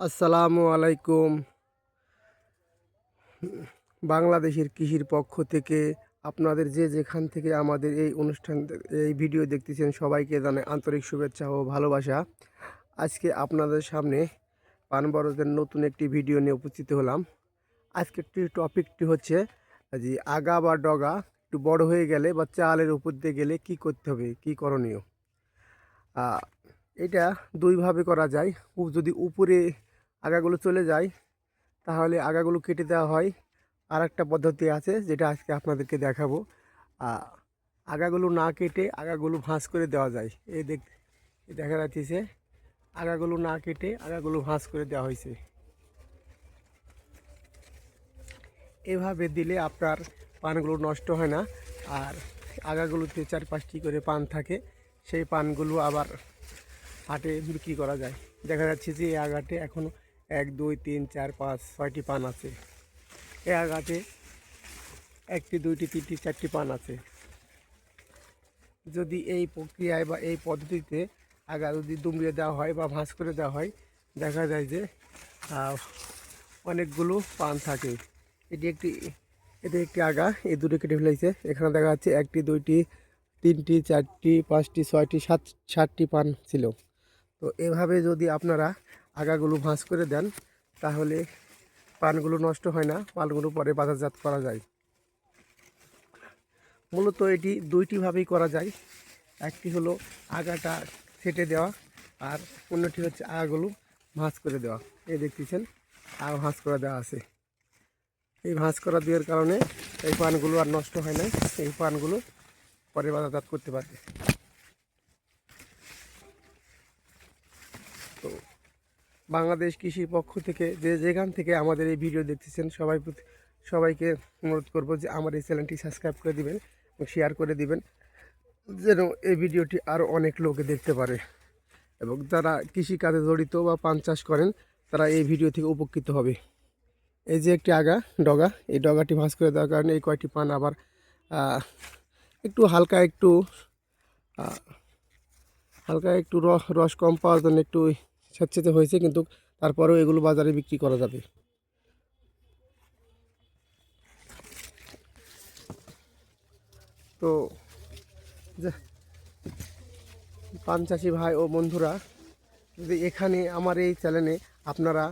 আসসালামু আলাইকুম। বাংলাদেশের কৃষির পক্ষ থেকে আপনাদের যে যেখান থেকে আমাদের এই অনুষ্ঠান, এই ভিডিও দেখতেছেন, সবাইকে জানে আন্তরিক শুভেচ্ছা ও ভালোবাসা। আজকে আপনাদের সামনে পানবরদের নতুন একটি ভিডিও নিয়ে উপস্থিত হলাম। আজকে একটি টপিকটি হচ্ছে যে আগা বা ডগা একটু বড় হয়ে গেলে বা চালের উপর দিয়ে গেলে কি করতে হবে, কি করণীয়? এটা দুইভাবে করা যায়। যদি উপরে আগাগুলো চলে যায়, তাহলে আগাগুলো কেটে দেওয়া হয়। আর একটা পদ্ধতি আছে, যেটা আজকে আপনাদেরকে দেখাবো। আগাগুলো না কেটে আগাগুলো ভাঁজ করে দেওয়া যায়। এই দেখ দেখা যাচ্ছে, আগাগুলো না কেটে আগাগুলো ভাঁজ করে দেওয়া হয়েছে। এভাবে দিলে আপনার পানগুলো নষ্ট হয় না। আর আগাগুলোতে চার পাঁচটি করে পান থাকে। সেই পানগুলো আবার হাটে বিক্রি করা যায়। দেখা যাচ্ছে যে এই আগাতে এখনও এক, দুই, তিন, চার, পাঁচ, ছয়টি পান আছে। এই আগাতে একটি, দুইটি, তিনটি, চারটি পান আছে। যদি এই প্রক্রিয়ায় বা এই পদ্ধতিতে আগা যদি দুমড়িয়ে দেওয়া হয় বা ভাঁজ করে দেওয়া হয়, দেখা যায় যে অনেকগুলো পান থাকে। এটি একটি এটি একটি আগা, এই দুটো কেটে ফেলেছে। এখানে দেখা যাচ্ছে একটি, দুইটি, তিনটি, চারটি, পাঁচটি, ছয়টি, সাত, সাতটি পান ছিল। তো এভাবে যদি আপনারা আগাগুলো ভাঁজ করে দেন, তাহলে পানগুলো নষ্ট হয় না, পানগুলো পরে বাজারজাত করা যায়। মূলত এটি দুইটিভাবেই করা যায়। একটি হলো আগাটা ছেটে দেওয়া, আর অন্যটি হচ্ছে আগাগুলো ভাঁজ করে দেওয়া। এই দেখতেছেন আগা ভাঁজ করা দেওয়া আছে। এই ভাঁজ করা দেওয়ার কারণে এই পানগুলো আর নষ্ট হয় না, এই পানগুলো পরে বাজারজাত করতে পারবে। বাংলাদেশ কৃষির পক্ষ থেকে যে যেখান থেকে আমাদের এই ভিডিও দেখতেছেন, সবাই সবাইকে অনুরোধ করব যে আমার এই চ্যানেলটি সাবস্ক্রাইব করে দিবেন এবং শেয়ার করে দিবেন, যেন এই ভিডিওটি আরও অনেক লোকে দেখতে পারে। এবং যারা কৃষিকাজে জড়িত বা পান চাষ করেন, তারা এই ভিডিও থেকে উপকৃত হবে। এই যে একটি আগা, ডগা, এই ডগাটি ভাঁজ করে দেওয়ার কারণে এই কয়টি পান আবার একটু হালকা একটু হালকা একটু রস কম পাওয়ার জন্য একটু স্যাঁতসেঁতে হয়েছে, কিন্তু তারপরেও এগুলো বাজারে বিক্রি করা যাবে। তো পান চাষি ভাই ও বন্ধুরা, যদি এখানে আমার এই চ্যানেলে আপনারা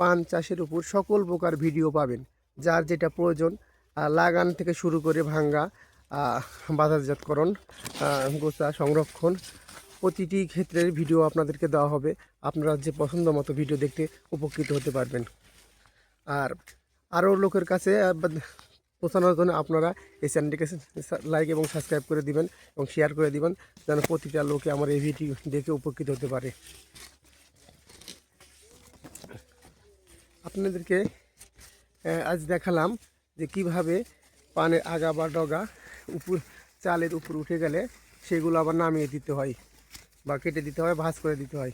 পান চাষের উপর সকল প্রকার ভিডিও পাবেন, যার যেটা প্রয়োজন লাগান থেকে শুরু করে ভাঙ্গা বাজারজাতকরণ গোছা সংরক্ষণ প্রতিটি ক্ষেত্রের ভিডিও আপনাদেরকে দেওয়া হবে। আপনারা যে পছন্দ মতো ভিডিও দেখতে উপকৃত হতে পারবেন। আর আরও লোকের কাছে পৌঁছানোর জন্য আপনারা এই চ্যানেলটিকে লাইক এবং সাবস্ক্রাইব করে দিবেন এবং শেয়ার করে দিবেন, যেন প্রতিটা লোকে আমার এই ভিডিও দেখে উপকৃত হতে পারে। আপনাদেরকে আজ দেখালাম যে কীভাবে পানের আগা বা ডগা উপর, চালের উপর উঠে গেলে সেগুলো আবার নামিয়ে দিতে হয়। বা কেটে দিতে হয়, ভাঁজ করে দিতে হয়।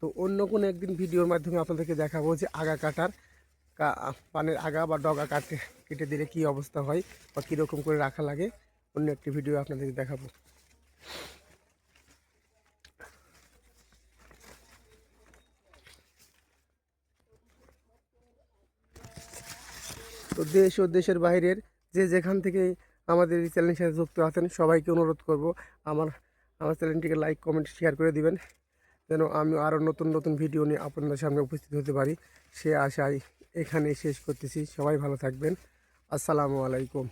তো অন্য কোনো একদিন ভিডিওর মাধ্যমে আপনাদেরকে দেখাবো যে আগা কাটার পানের আগা বা ডগা কাটে কেটে দিলে কী অবস্থা হয় বা কীরকম করে রাখা লাগে, অন্য একটি ভিডিও আপনাদেরকে দেখাবো। তো দেশ ও দেশের বাইরের যে যেখান থেকে আমাদের এই চ্যানেলের সাথে যুক্ত আছেন, সবাইকে অনুরোধ করব আমার আমার চ্যানেলটিকে লাইক কমেন্ট শেয়ার করে দিবেন, যেন আমি আরও নতুন নতুন ভিডিও নিয়ে আপনাদের সামনে উপস্থিত হতে পারি। সে আশায় এখানে শেষ করতেছি। সবাই ভালো থাকবেন। আসসালামু আলাইকুম।